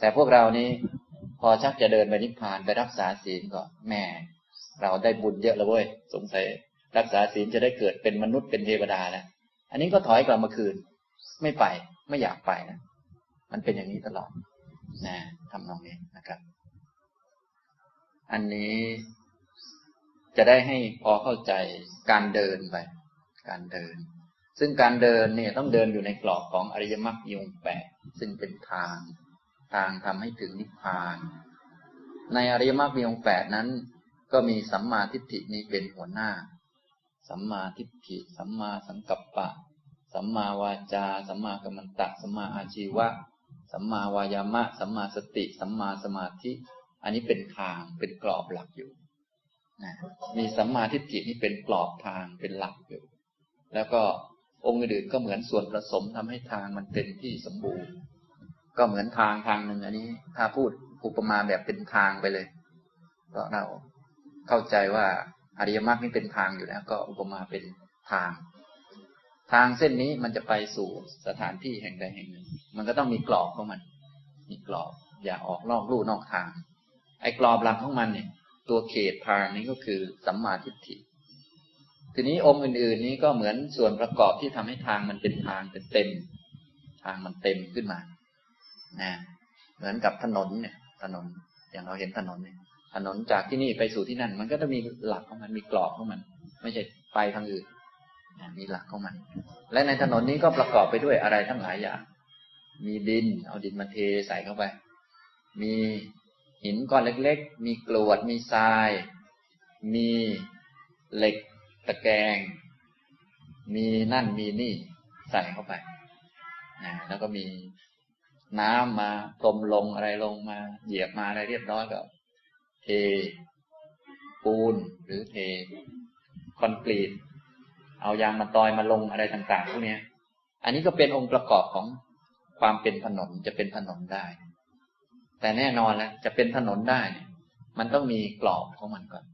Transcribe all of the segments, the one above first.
แต่พวกเรานี้พอชักจะเดินไปนิพพานไปรักษาศีลก็แม่เราได้บุญเยอะแล้วเว้ยสงสัยรักษาศีลจะได้เกิดเป็นมนุษย์เป็นเทวดาแล้วอันนี้ก็ถอยกลับมาคืน ไม่ไปไม่อยากไปนะมันเป็นอย่างนี้ตลอดนะทำนองนี้นะครับ อันนี้จะได้ให้พอเข้าใจการเดินไป การเดิน ซึ่งการเดินเนี่ยต้องเดินอยู่ในกรอบของอริยมรรคยงแปดซึ่งเป็นทาง ทางทำให้ถึงนิพพาน ในอริยมรรคมีองค์แปดนั้น ก็มีสัมมาทิฏฐินี้เป็นหัวหน้า สัมมาทิฏฐิ สัมมาสังกัปปะ สัมมาวาจา สัมมากัมมันตะ สัมมาอาชีวะ สัมมาวายามะ สัมมาสติ สัมมาสมาธิ อันนี้เป็นทางเป็นกรอบหลักอยู่นะมีสัมมาทิฏฐินี่เป็นกรอบทางเป็นหลักอยู่ แล้วก็องค์อื่นก็เหมือนส่วนผสมทำให้ทางมันเป็นที่สมบูรณ์ ก็เหมือนทางทางหนึ่งอันนี้ ถ้าพูดอุปมาแบบเป็นทางไปเลยก็เราเข้าใจว่าอริยมรรคนี่เป็นทางอยู่แล้ว ก็อุปมาเป็นทาง ทางเส้นนี้มันจะไปสู่สถานที่แห่งใดแห่งหนึ่ง มันก็ต้องมีกรอบของมัน มีกรอบ อย่าออกนอกลู่นอกทาง ไอ้กรอบหลักของมันเนี่ย ตัวเขตทางนี้ก็คือสัมมาทิฏฐิทีนี้องค์อื่น ๆ นี้ก็เหมือนส่วนประกอบที่ทำให้ทางมันเป็นทางเป็นเต็ม ทางมันเต็มขึ้นมา นะเหมือนกับถนนเนี่ย ถนนอย่างเราเห็นถนนเนี่ย ถนนจากที่นี่ไปสู่ที่นั่น มันก็จะมีหลักของมันมีกรอบของมัน ไม่ใช่ไปทางอื่นมีหลักของมัน และในถนนนี้ก็ประกอบไปด้วยอะไรทั้งหลายอย่าง มีดิน เอาดินมาเทใส่เข้าไป มีหินก้อนเล็ก ๆ มีกรวด มีทราย มีเหล็กตะแกรง มีนั่นมีนี่ใส่เข้าไปนะแล้วก็มี น้ำมาต้มลงอะไรลงมา เหยียบมาอะไรเรียบร้อยก็เทปูนหรือเทคอนกรีต เอายางมาตอยมาลงอะไรต่างๆพวกนี้อันนี้ก็เป็นองค์ประกอบของความเป็นถนนจะเป็นถนนได้ แต่แน่นอนแล้วจะเป็นถนนได้เนี่ยมันต้องมีกรอบของมันก่อน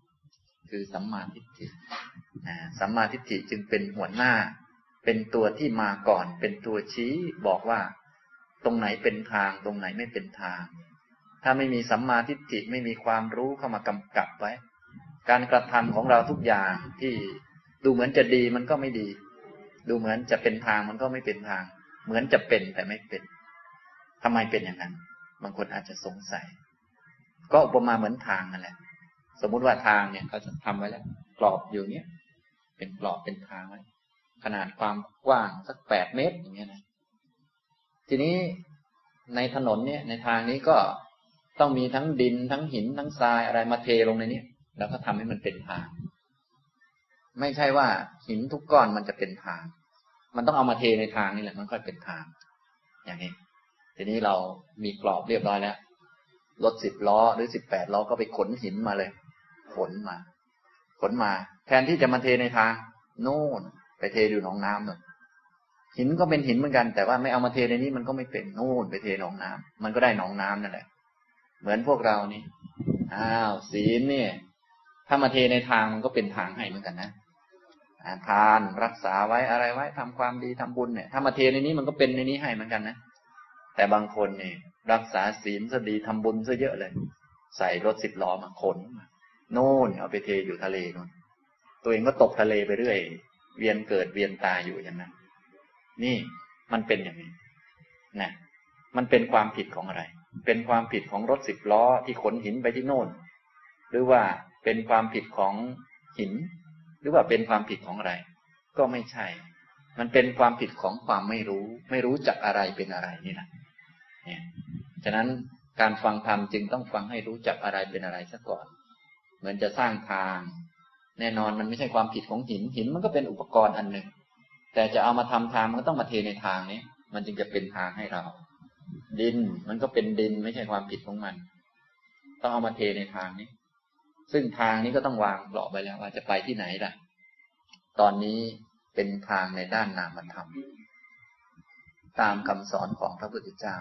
คือสัมมาทิฏฐิสัมมาทิฏฐิจึงเป็นหัวหน้า เป็นตัวที่มาก่อน เป็นตัวชี้บอกว่า ตรงไหนเป็นทาง ตรงไหนไม่เป็นทาง ถ้าไม่มีสัมมาทิฏฐิไม่มีความรู้เข้ามากำกับไว้ การกระทำของเราทุกอย่างที่ดูเหมือนจะดีมันก็ไม่ดี ดูเหมือนจะเป็นทางมันก็ไม่เป็นทาง เหมือนจะเป็นแต่ไม่เป็นทำไมเป็นอย่างนั้น บางคนอาจจะสงสัย ก็อุปมาเหมือนทางนั่นแหละ สมมุติว่าทางเนี่ยเขาจะทำไว้แล้วกรอบอยู่เนี้ยเป็นกรอบเป็นทางไว้ขนาดความกว้างสักแปดเมตรอย่างเงี้ยนะ ทีนี้ในถนนเนี่ยในทางนี้ก็ต้องมีทั้งดินทั้งหินทั้งทรายอะไรมาเทลงในนี้แล้วก็ทำให้มันเป็นทาง ไม่ใช่ว่าหินทุกก้อนมันจะเป็นทาง มันต้องเอามาเทในทางนี่แหละมันค่อยเป็นทาง อย่างนี้ ทีนี้เรามีกรอบเรียบร้อยแล้วรถสิบล้อหรือสิบแปดล้อก็ไปขนหินมาเลย ขนมา ขนมา แทนที่จะมาเทในทาง โน่น ไปเทอยู่หนองน้ำหน่อย หินก็เป็นหินเหมือนกัน แต่ว่าไม่เอามาเทในนี้มันก็ไม่เป็นโน่นไปเทหนองน้ำมันก็ได้หนองน้ำนั่นแหละ เหมือนพวกเรานี่อ้าวศีลเนี่ย ถ้ามาเทในทางมันก็เป็นทางให้เหมือนกันนะทานรักษาไว้อะไรไว้ทำความดีทำบุญเนี่ย ถ้ามาเทในนี้มันก็เป็นในนี้ให้เหมือนกันนะแต่บางคนเนี่ยรักษาศีลซะดีทำบุญซะเยอะเลย ใส่รถสิบล้อมาขนโน่นเอาไปเทอยู่ทะเลนู่นตัวเองก็ตกทะเลไปเรื่อย เวียนเกิดเวียนตายอยู่อย่างนั้น นี่มันเป็นอย่างนี้นะมันเป็นความผิดของอะไร เป็นความผิดของรถสิบล้อที่ขนหินไปที่โน่น หรือว่าเป็นความผิดของหิน หรือว่าเป็นความผิดของอะไร ก็ไม่ใช่ มันเป็นความผิดของความไม่รู้ ไม่รู้จักอะไรเป็นอะไรนี่นะเนี่ยฉะนั้นการฟังธรรมจึงต้องฟังให้รู้จักอะไรเป็นอะไรซะก่อน เหมือนจะสร้างทาง แน่นอนมันไม่ใช่ความผิดของหินหินมันก็เป็นอุปกรณ์อันหนึ่ง แต่จะเอามาทำทางมันก็ต้องมาเทในทางนี้ มันจึงจะเป็นทางให้เรา ดินมันก็เป็นดินไม่ใช่ความผิดของมัน ต้องเอามาเทในทางนี้ ซึ่งทางนี้ก็ต้องวางกรอบไปแล้วว่าจะไปที่ไหนล่ะ ตอนนี้เป็นทางในด้านนามธรรมตามคำสอนของพระพุทธเจ้า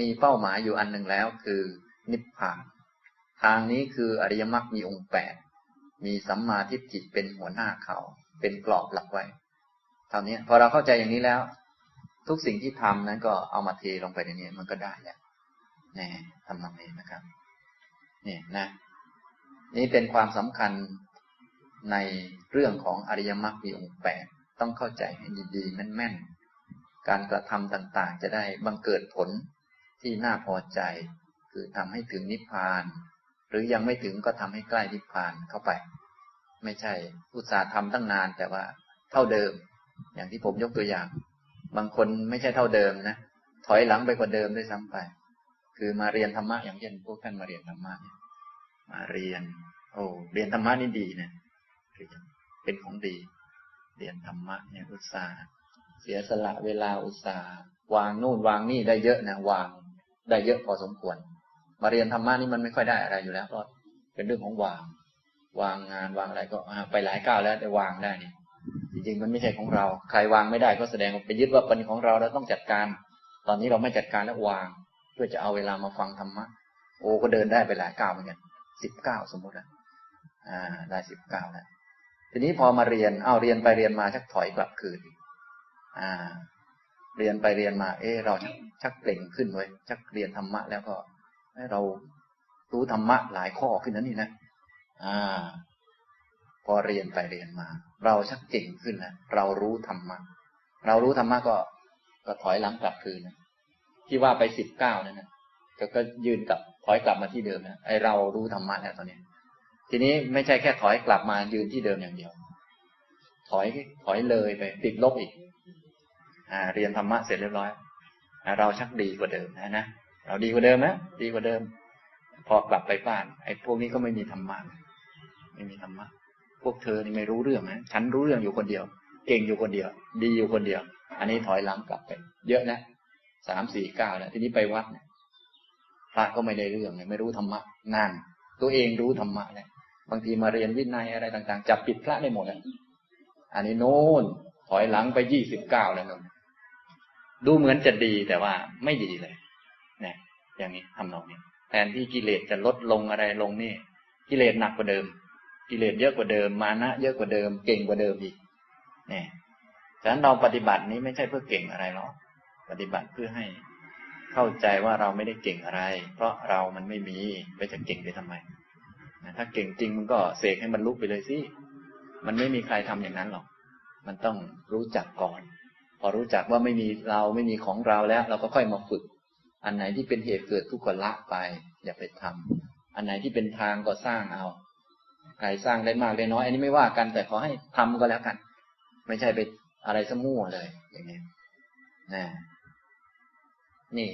มีเป้าหมายอยู่อันหนึ่งแล้วคือ นิพพาน ทางนี้คืออริยมรรคมีองค์แปดมีสัมมาทิฏฐิเป็นหัวหน้าเขา เป็นกรอบหลักไว้ ท่านี้พอเราเข้าใจอย่างนี้แล้ว ทุกสิ่งที่ทำนั้นก็เอามาเทลงไปในนี้มันก็ได้แล้วแน่ทำนองนี้นะครับนี่นะ นี่เป็นความสำคัญในเรื่องของอริยมรรคมีองค์แปดต้องเข้าใจให้ดีๆแม่นๆการกระทำต่างๆ จะได้บังเกิดผลที่น่าพอใจ คือทำให้ถึงนิพพาน หรือยังไม่ถึงก็ทำให้ใกล้นิพพานเข้าไป ไม่ใช่อุตสาห์ทำตั้งนานแต่ว่าเท่าเดิม อย่างที่ผมยกตัวอย่าง บางคนไม่ใช่เท่าเดิมนะ ถอยหลังไปกว่าเดิมด้วยซ้ำไป คือมาเรียนธรรมะอย่างเช่นพวกท่านมาเรียนธรรมะมาเรียน โอ้เรียนธรรมะนี่ดีนะเป็นของดี เรียนธรรมะเนี่ยอุตสาห์เสียสละเวลาอุตสาห์วางนู่นวางนี่ได้เยอะนะวางได้เยอะพอสมควร มาเรียนธรรมะนี่มันไม่ค่อยได้อะไรอยู่แล้ว ก็เป็นเรื่องของวาง วางงานวางอะไรก็ไปหลายก้าวแล้วแต่วางได้เนี่ย จริงๆมันไม่ใช่ของเรา ใครวางไม่ได้ก็แสดงว่าไปยึดว่าเป็นของเราแล้วต้องจัดการ ตอนนี้เราไม่จัดการแล้ววาง เพื่อจะเอาเวลามาฟังธรรมะโอ้ก็เดินได้ไปหลายก้าวเหมือนกันสิบเก้าสมมติอะอ่า ได้สิบเก้าแล้วทีนี้พอมาเรียนเอาเรียนไปเรียนมาชักถอยกลับคืนอ่า เรียนไปเรียนมา เออเราชักเปล่งขึ้นเว้ยชักเรียนธรรมะแล้วก็เรารู้ธรรมะหลายข้อขึ้นนั้นนี่นะอ่า พอเรียนไปเรียนมา เราชักเก่งขึ้นนะเรารู้ธรรมะเรารู้ธรรมะก็ก็ถอยหลังกลับคืนนะที่ว่าไปสิบเก้านั่นนะก็ก็ยืนกลับถอยกลับมาที่เดิมนะไอเรารู้ธรรมะแล้วตอนนี้ ทีนี้ไม่ใช่แค่ถอยกลับมายืนที่เดิมอย่างเดียว ถอยถอยเลยไปติดลบอีก อ่า เรียนธรรมะเสร็จเรียบร้อยอเราชักดีกว่าเดิมนะนะเราดีกว่าเดิมนะดีกว่าเดิม พอกลับไปบ้าน ไอ้พวกนี้ก็ไม่มีธรรมะไม่มีธรรมะ พวกเธอนี่ไม่รู้เรื่องนะฉันรู้เรื่องอยู่คนเดียว เก่งอยู่คนเดียว ดีอยู่คนเดียว อันนี้ถอยหลังกลับไป เยอะนะสามสี่เก้าแล้วทีนี้ไปวัดพระก็ไม่ได้เรื่องเลยไม่รู้ธรรมะนั่นตัวเองรู้ธรรมะเลยบางทีมาเรียนวินัยอะไรต่าง ๆ จับปิดพระได้หมดอะอันนี้โน่นถอยหลังไปยี่สิบเก้าแล้วนนดูเหมือนจะดีแต่ว่าไม่ดีเลยนี่อย่างนี้ทำนองนี้แทนที่กิเลสจะลดลงอะไรลงนี่ กิเลสหนักกว่าเดิม กิเลสเยอะกว่าเดิม มานะเยอะกว่าเดิม เก่งกว่าเดิมอีกเนี่ยฉะนั้นเราปฏิบัตินี้ไม่ใช่เพื่อเก่งอะไรหรอกปฏิบัติเพื่อให้เข้าใจว่าเราไม่ได้เก่งอะไร เพราะเรามันไม่มีไปจะเก่งไปทำไมถ้าเก่งจริงมันก็เสกให้มันลุกไปเลยสิมันไม่มีใครทำอย่างนั้นหรอกมันต้องรู้จักก่อน พอรู้จักว่าไม่มีเราไม่มีของเราแล้ว เราก็ค่อยมาฝึก อันไหนที่เป็นเหตุเกิดทุกข์ก็ละไป อย่าไปทำอันไหนที่เป็นทางก็สร้างเอา ใครสร้างได้มากได้น้อย อันนี้ไม่ว่ากันแต่ขอให้ทำก็แล้วกัน ไม่ใช่ไปอะไรสมั่วเลย อย่างนี้นะนี่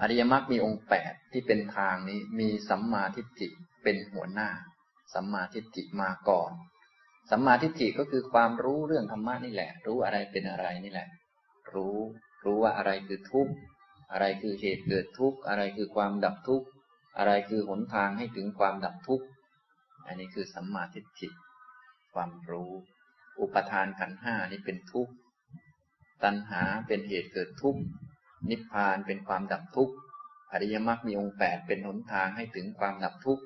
อริยมรรคมีองค์แปดที่เป็นทางนี้ มีสัมมาทิฏฐิเป็นหัวหน้า สัมมาทิฏฐิมาก่อน สัมมาทิฏฐิก็คือความรู้เรื่องธรรมะนี่แหละ รู้อะไรเป็นอะไรนี่แหละ รู้ รู้ว่าอะไรคือทุกข์ อะไรคือเหตุเกิดทุกข์ อะไรคือความดับทุกข์ อะไรคือหนทางให้ถึงความดับทุกข์ อันนี้คือสัมมาทิฏฐิ ความรู้ อุปทานขันห้านี่เป็นทุกข์ ตัณหาเป็นเหตุเกิดทุกข์ นิพพานเป็นความดับทุกข์ อริยมรรคมีองค์แปดเป็นหนทางให้ถึงความดับทุกข์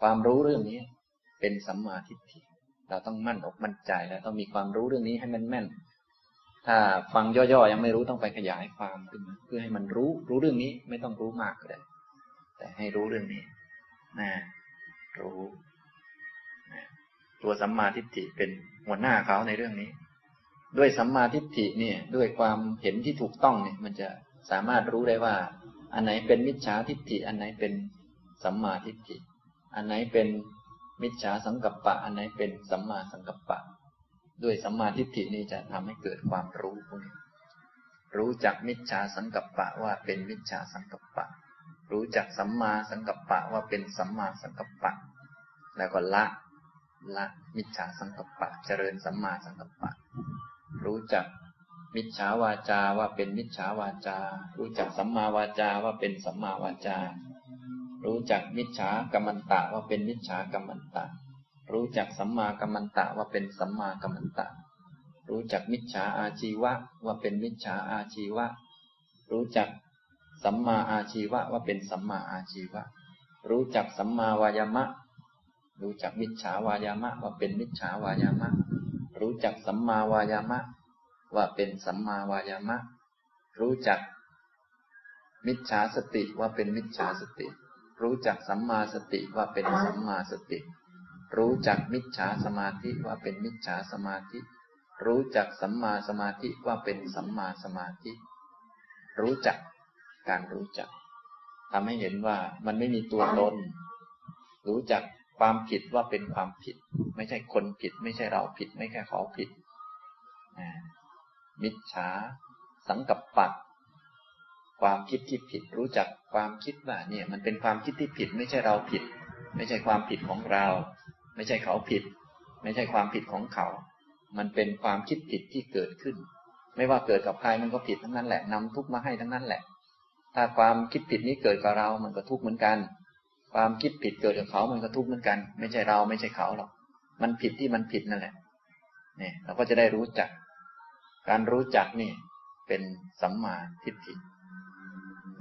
ความรู้เรื่องนี้เป็นสัมมาทิฏฐิ เราต้องมั่นอกมั่นใจแล้วต้องมีความรู้เรื่องนี้ให้มันแม่น ถ้าฟังย่อๆยังไม่รู้ต้องไปขยายความขึ้นมาเพื่อให้มันรู้รู้เรื่องนี้ไม่ต้องรู้มากก็ได้ แต่ให้รู้เรื่องนี้นะรู้นะตัวสัมมาทิฏฐิเป็นหัวหน้าเขาในเรื่องนี้ ด้วยสัมมาทิฏฐิเนี่ย ด้วยความเห็นที่ถูกต้องเนี่ย มันจะสามารถรู้ได้ว่า อันไหนเป็นมิจฉาทิฏฐิ อันไหนเป็นสัมมาทิฏฐิ อันไหนเป็นมิจฉาสังกัปปะ อันไหนเป็นสัมมาสังกัปปะ ด้วยสัมมาทิฏฐินี่จะทำให้เกิดความรู้พวกนี้รู้จักมิจฉาสังกัปปะว่าเป็นมิจฉาสังกัปปะ รู้จักสัมมาสังกัปปะว่าเป็นสัมมาสังกัปปะ แล้วก็ละละมิจฉาสังกัปปะ เจริญสัมมาสังกัปปะ รู้จักมิจฉาวาจาว่าเป็นมิจฉาวาจา รู้จักสัมมาวาจาว่าเป็นสัมมาวาจา รู้จักมิจฉากรรมันตะว่าเป็นมิจฉากรรมันตะ รู้จักสัมมากัมมันตะว่าเป็นสัมมากัมมันตะ รู้จักมิจฉาอาชีวะว่าเป็นมิจฉาอาชีวะ รู้จัก สัมมาอาชีวะว่าเป็นสัมมาอาชีวะ รู้จักสัมมาวายามะ รู้จักมิจฉาวายามะ ว่าเป็นมิจฉาวายามะ รู้จักสัมมาวายามะ ว่าเป็นสัมมาวายามะ รู้จัก มิจฉาสติว่าเป็นมิจฉาสติ รู้จักสัมมาสติว่าเป็นสัมมาสติ รู้จักมิจฉาสมาธิว่าเป็นมิจฉาสมาธิ รู้จักสัมมาสมาธิว่าเป็นสัมมาสมาธิ รู้จัก การรู้จักทำให้เห็นว่ามันไม่มีตัวตน รู้จักความผิดว่าเป็นความผิด ไม่ใช่คนผิด ไม่ใช่เราผิด ไม่แค่เขาผิด มิจฉา สังกัปปะความคิดที่ผิด รู้จักความคิดว่าเนี่ย มันเป็นความคิดที่ผิด ไม่ใช่เราผิด ไม่ใช่ความผิดของเรา ไม่ใช่เขาผิด ไม่ใช่ความผิดของเขา มันเป็นความคิดผิดที่เกิดขึ้น ไม่ว่าเกิดกับใครมันก็ผิดทั้งนั้นแหละนำทุกมาให้ทั้งนั้นแหละ ถ้าความคิดผิดนี้เกิดกับเรา มันก็ทุกข์เหมือนกัน ความคิดผิดเกิดกับเขา มันก็ทุกข์เหมือนกัน ไม่ใช่เราไม่ใช่เขาหรอก มันผิดที่มันผิดนั่นแหละ เนี่ย เราก็จะได้รู้จัก การรู้จักนี่ เป็นสัมมาทิฏฐิ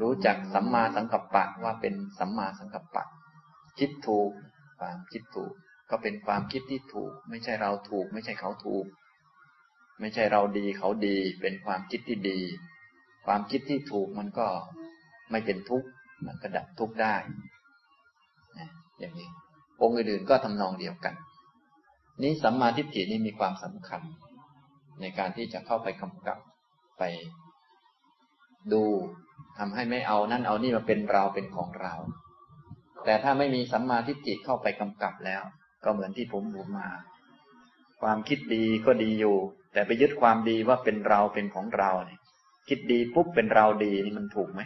รู้จักสัมมาสังกัปปะว่าเป็นสัมมาสังกัปปะ คิดถูก ความคิดถูก ก็เป็นความคิดที่ถูก ไม่ใช่เราถูก ไม่ใช่เขาถูก ไม่ใช่เราดีเขาดี เป็นความคิดที่ดี ความคิดที่ถูกมันก็ ไม่เป็นทุกข์มันก็ดับทุกข์ได้อย่างนี้ องค์อื่นๆก็ทำนองเดียวกัน นี้สัมมาทิฏฐินี่มีความสำคัญ ในการที่จะเข้าไปกำกับไปดูทำให้ไม่เอานั่นเอานี่มาเป็นเราเป็นของเรา แต่ถ้าไม่มีสัมมาทิฏฐิเข้าไปกำกับแล้ว ก็เหมือนที่ผมพูดมา ความคิดดีก็ดีอยู่ แต่ไปยึดความดีว่าเป็นเราเป็นของเราเนี่ยคิดดีปุ๊บเป็นเราดีนี่มันถูกไหม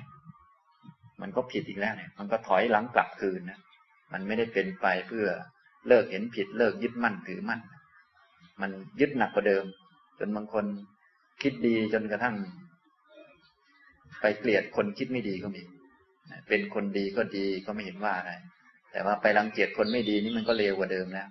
มันก็ผิดอีกแล้วเนี่ย มันก็ถอยหลังกลับคืนนะ มันไม่ได้เป็นไปเพื่อเลิกเห็นผิดเลิกยึดมั่นถือมั่น มันยึดหนักกว่าเดิม จนบางคนคิดดีจนกระทั่ง ไปเกลียดคนคิดไม่ดีก็มี เป็นคนดีก็ดีก็ไม่เห็นว่าอะไร แต่ว่าไปรังเกียจคนไม่ดีนี่มันก็เลวกว่าเดิมแล้ว